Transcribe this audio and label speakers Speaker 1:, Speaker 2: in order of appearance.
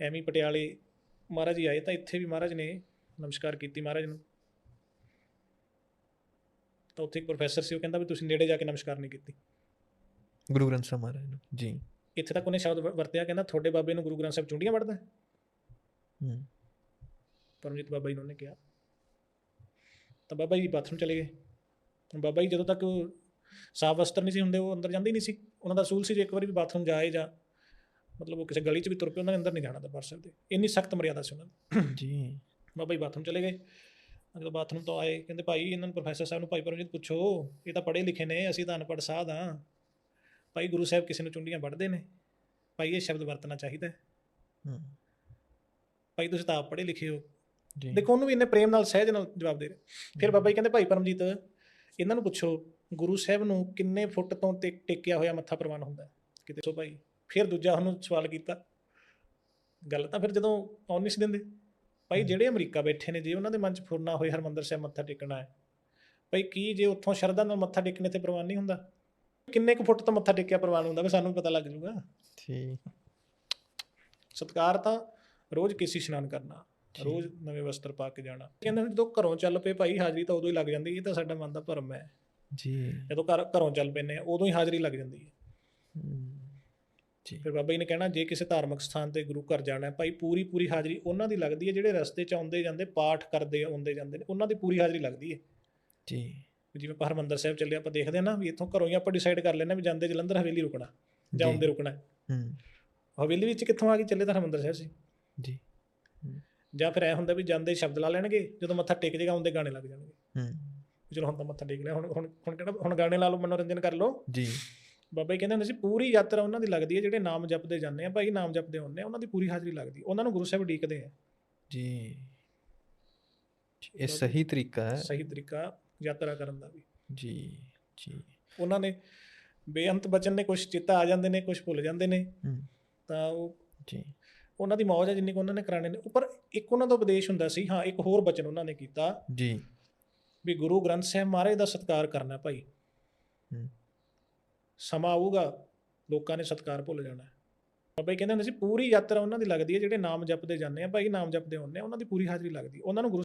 Speaker 1: ਐਵੇਂ ਪਟਿਆਲੇ ਮਹਾਰਾਜ ਜੀ ਆਏ ਤਾਂ ਇੱਥੇ ਵੀ ਮਹਾਰਾਜ ਨੇ ਨਮਸਕਾਰ ਕੀਤੀ ਮਹਾਰਾਜ ਨੂੰ। ਤਾਂ ਉੱਥੇ ਇੱਕ ਪ੍ਰੋਫੈਸਰ ਸੀ ਉਹ ਕਹਿੰਦਾ ਵੀ ਤੁਸੀਂ ਨੇੜੇ ਜਾ ਕੇ ਨਮਸਕਾਰ ਨਹੀਂ ਕੀਤੀ।
Speaker 2: ਗੁਰੂ ਗ੍ਰੰਥ ਸਾਹਿਬ ਮਹਾਰਾਜ ਨੂੰ ਜੀ।
Speaker 1: ਇੱਥੇ ਤੱਕ ਉਹਨੇ ਸ਼ਬਦ ਵਰਤਿਆ ਕਹਿੰਦਾ ਤੁਹਾਡੇ ਬਾਬੇ ਨੂੰ ਗੁਰੂ ਗ੍ਰੰਥ ਸਾਹਿਬ ਚੁੰਡੀਆਂ ਵੜਦਾ ਹੈ? ਪਰਮਜੀਤ ਬਾਬਾ ਜੀ ਨੇ ਉਹਨੇ ਕਿਹਾ। ਤਾਂ ਬਾਬਾ ਜੀ ਬਾਥਰੂਮ ਚਲੇ ਗਏ। ਬਾਬਾ ਜੀ ਜਦੋਂ ਤੱਕ ਸਾਫ਼ ਵਸਤਰ ਨਹੀਂ ਸੀ ਹੁੰਦੇ ਉਹ ਅੰਦਰ ਜਾਂਦੇ ਹੀ ਨਹੀਂ ਸੀ। ਉਹਨਾਂ ਦਾ ਅਸੂਲ ਸੀ ਜੇ ਇੱਕ ਵਾਰੀ ਵੀ ਬਾਥਰੂਮ ਜਾਏ ਜਾਂ ਮਤਲਬ ਉਹ ਕਿਸੇ ਗਲੀ 'ਚ ਵੀ ਤੁਰ ਪਏ ਉਹਨਾਂ ਨੇ ਅੰਦਰ ਨਹੀਂ ਜਾਣਾ ਦਰਬਾਰ ਸਾਹਿਬ ਦੇ। ਇੰਨੀ ਸਖਤ ਮਰਿਆਦਾ ਸੀ ਉਹਨਾਂ ਦੀ।
Speaker 2: ਜੀ।
Speaker 1: ਬਾਬਾ ਜੀ ਬਾਥਰੂਮ ਚਲੇ ਗਏ। ਜਦੋਂ ਬਾਥਰੂਮ ਤੋਂ ਆਏ ਕਹਿੰਦੇ ਭਾਈ ਇਹਨਾਂ ਨੂੰ ਪ੍ਰੋਫੈਸਰ ਸਾਹਿਬ ਨੂੰ ਭਾਈ ਪਰਮਜੀਤ ਪੁੱਛੋ ਇਹ ਤਾਂ ਪੜ੍ਹੇ ਲਿਖੇ ਨੇ ਅਸੀਂ ਤਾਂ ਅਨਪੜ੍ਹ ਸਾਧ ਹਾਂ। ਭਾਈ ਗੁਰੂ ਸਾਹਿਬ ਕਿਸੇ ਨੂੰ ਚੁੰਡੀਆਂ ਵੱਢਦੇ ਨੇ। ਭਾਈ ਇਹ ਸ਼ਬਦ ਵਰਤਣਾ ਚਾਹੀਦਾ ਹੈ। ਭਾਈ ਤੁਸੀਂ ਤਾਂ ਆਪ ਪੜ੍ਹੇ ਲਿਖੇ ਹੋ।
Speaker 2: ਜੀ।
Speaker 1: ਦੇਖੋ ਉਹਨੂੰ ਵੀ ਇੰਨੇ ਪ੍ਰੇਮ ਨਾਲ ਸਹਿਜ ਨਾਲ ਜਵਾਬ ਦੇ ਰਹੇ। ਫਿਰ ਬਾਬਾ ਜੀ ਕਹਿੰਦੇ ਭਾਈ ਪਰਮਜੀਤ ਇਹਨਾਂ ਨੂੰ ਪੁੱਛੋ ਗੁਰੂ ਸਾਹਿਬ ਨੂੰ ਕਿੰਨੇ ਫੁੱਟ ਤੋਂ ਟੇਕਿਆ ਹੋਇਆ ਮੱਥਾ ਪ੍ਰਵਾਨ ਹੁੰਦਾ? ਕਿਤੇ ਸੋ ਭਾਈ। ਫਿਰ ਦੂਜਾ ਉਹਨੂੰ ਸਵਾਲ ਕੀਤਾ। ਗੱਲ ਤਾਂ ਫਿਰ ਜਦੋਂ ਆਉਣ ਨਹੀਂ ਸੀ ਦਿੰਦੇ। ਭਾਈ ਜਿਹੜੇ ਅਮਰੀਕਾ ਬੈਠੇ ਨੇ ਜੇ ਉਹਨਾਂ ਦੇ ਮਨ 'ਚ ਫੁਰਨਾ ਹੋਏ ਹਰਮੰਦਰ ਸਾਹਿਬ ਮੱਥਾ ਟੇਕਣਾ ਹੈ ਭਾਈ ਕੀ ਜੇ ਉੱਥੋਂ ਸ਼ਰਧਾ ਨਾਲ ਮੱਥਾ ਟੇਕਣੇ ਤੇ ਪ੍ਰਵਾਨ ਨਹੀਂ ਹੁੰਦਾ? ਕਿੰਨੇ ਕੁ ਫੁੱਟ ਤੋਂ ਮੱਥਾ ਟੇਕਿਆ ਪ੍ਰਵਾਨ ਹੁੰਦਾ ਵੀ ਸਾਨੂੰ ਪਤਾ ਲੱਗ ਜੂਗਾ
Speaker 2: ਠੀਕ।
Speaker 1: ਸਤਕਾਰ ਤਾਂ ਰੋਜ਼ ਕਿਸੇ ਇਸ਼ਨਾਨ ਕਰਨਾ। ਰੋਜ਼ ਨਵੇਂ ਵਸਤਰ ਪਾ ਕੇ ਜਾਣਾ। ਕਹਿੰਦੇ ਨੇ ਜਦੋਂ ਘਰੋਂ ਚੱਲ ਪਏ ਭਾਈ ਹਾਜ਼ਰੀ ਤਾਂ ਉਦੋਂ ਹੀ ਲੱਗ ਜਾਂਦੀ ਇਹ ਤਾਂ ਸਾਡਾ ਮਨ ਦਾ ਭਰਮ ਹੈ।
Speaker 2: ਜੀ।
Speaker 1: ਜਦੋਂ ਘਰ ਘਰੋਂ ਚੱਲ ਪੈਨੇ ਆ ਉਦੋਂ ਹੀ ਹਾਜ਼ਰੀ ਲੱਗ ਜਾਂਦੀ ਹੈ। ਫਿਰ ਬਾਬਾ ਜੀ ਨੇ ਕਹਿਣਾ ਜੇ ਕਿਸੇ ਧਾਰਮਿਕ ਸਥਾਨ ਤੇ ਗੁਰੂ ਘਰ ਜਾਣਾ ਹੈ ਭਾਈ ਪੂਰੀ ਪੂਰੀ ਹਾਜ਼ਰੀ ਉਹਨਾਂ ਦੀ ਲੱਗਦੀ ਹੈ ਜਿਹੜੇ ਰਸਤੇ 'ਚ ਆਉਂਦੇ ਜਾਂਦੇ ਪਾਠ ਕਰਦੇ ਆਉਂਦੇ ਜਾਂਦੇ ਨੇ ਉਹਨਾਂ ਦੀ ਪੂਰੀ ਹਾਜ਼ਰੀ ਲੱਗਦੀ ਹੈ।
Speaker 2: ਜੀ।
Speaker 1: ਜਿਵੇਂ ਆਪਾਂ ਹਰਮੰਦਰ ਸਾਹਿਬ ਚੱਲੇ ਆਪਾਂ ਦੇਖਦੇ ਹਾਂ ਨਾ ਵੀ ਇੱਥੋਂ ਘਰੋਂ ਹੀ ਆਪਾਂ ਡਿਸਾਈਡ ਕਰ ਹਾਂ ਵੀ ਜਾਂਦੇ ਜਲੰਧਰ ਹਵੇਲੀ ਰੁਕਣਾ ਜਾਂ। ਆਉਂਦੇ ਰੁਕਣਾ ਹੈ।
Speaker 2: ਹੂੰ।
Speaker 1: ਹਵੇਲੀ ਵਿੱਚ ਕਿੱਥੋਂ ਆ ਕੇ ਚੱਲੇ ਤਾਂ ਹਰਮੰਦਰ ਸਾਹਿਬ ਸੀ।
Speaker 2: ਜੀ।
Speaker 1: ਜਾਂ ਫਿਰ ਐ ਹੁੰਦਾ ਵੀ ਜਾਂਦੇ ਸ਼ਬਦ ਲਾ ਲੈਣਗੇ ਜਦੋਂ ਮੱਥਾ ਟੇਕ ਜੇਗਾ ਆਉਂਦੇ ਗਾਣੇ ਲੱਗ ਜਾਣਗੇ।
Speaker 2: ਹੂੰ।
Speaker 1: ਚਲੋ ਹੁਣ ਤਾਂ ਮੱਥਾ ਟੇਕ ਲਿਆ ਹੁਣ ਹੁਣ ਹੁਣ ਕਿਹੜਾ ਹੁਣ ਗਾਣੇ ਲਾ ਲਓ ਮਨੋਰੰਜਨ ਕਰ ਲਓ।
Speaker 2: ਜੀ।
Speaker 1: ਬਾਬਾ ਜੀ ਕਹਿੰਦੇ ਹੁੰਦੇ ਸੀ ਪੂਰੀ ਯਾਤਰਾ ਉਹਨਾਂ ਦੀ ਲੱਗਦੀ ਹੈ ਜਿਹੜੇ ਨਾਮ ਜਪਦੇ ਜਾਂਦੇ ਆ ਭਾਈ ਨਾਮ ਜਪਦੇ ਹੁੰਦੇ ਆ ਉਹਨਾਂ ਦੀ ਪੂਰੀ ਹਾਜ਼ਰੀ ਲੱਗਦੀ ਉਹਨਾਂ ਨੂੰ ਗੁਰੂ ਸਾਹਿਬ ਡੀਕਦੇ ਆ।
Speaker 2: ਜੀ। ਇਹ ਸਹੀ ਤਰੀਕਾ ਹੈ।
Speaker 1: ਸਹੀ ਤਰੀਕਾ ਯਾਤਰਾ ਕਰਨ ਦਾ ਵੀ।
Speaker 2: ਜੀ ਜੀ।
Speaker 1: ਉਹਨਾਂ ਨੇ ਬੇਅੰਤ ਬਚਨ ਨੇ ਕੁਝ ਚਿੱਤਾ ਆ ਜਾਂਦੇ ਨੇ ਕੁਝ ਭੁੱਲ ਜਾਂਦੇ ਨੇ। ਤਾਂ ਉਹ
Speaker 2: ਜੀ।
Speaker 1: ਉਹਨਾਂ ਦੀ ਮੌਜ ਹੈ ਜਿੰਨੀ ਕੁ ਉਹਨਾਂ ਨੇ ਕਰਾਣੇ ਨੇ ਉੱਪਰ ਇੱਕ ਉਹਨਾਂ ਦਾ ਉਪਦੇਸ਼ ਹੁੰਦਾ ਸੀ ਹਾਂ ਇੱਕ ਹੋਰ ਬਚਨ ਉਹਨਾਂ ਨੇ ਕੀਤਾ।
Speaker 2: ਜੀ।
Speaker 1: ਵੀ ਗੁਰੂ ਗ੍ਰੰਥ ਸਾਹਿਬ ਮਹਾਰਾਜ ਦਾ ਸਤਿਕਾਰ ਕਰਨਾ ਭਾਈ। ਸਮਾਂ ਆਊਗਾ, ਲੋਕਾਂ ਨੇ ਸਤਿਕਾਰ ਭੁੱਲ ਜਾਣਾ। ਬਾਬਾ ਜੀ ਕਹਿੰਦੇ ਹੁੰਦੇ ਸੀ, ਪੂਰੀ ਯਾਤਰਾ ਉਹਨਾਂ ਦੀ ਲੱਗਦੀ ਹੈ, ਜਿਹੜੇ ਨਾਮ ਜਪਦੇ ਜਾਂਦੇ ਆ, ਭਾਈ ਨਾਮ ਜਪਦੇ ਹੁੰਦੇ ਆ, ਉਹਨਾਂ ਦੀ ਪੂਰੀ ਹਾਜ਼ਰੀ ਲੱਗਦੀ। ਉਹਨਾਂ ਨੂੰ ਗੁਰੂ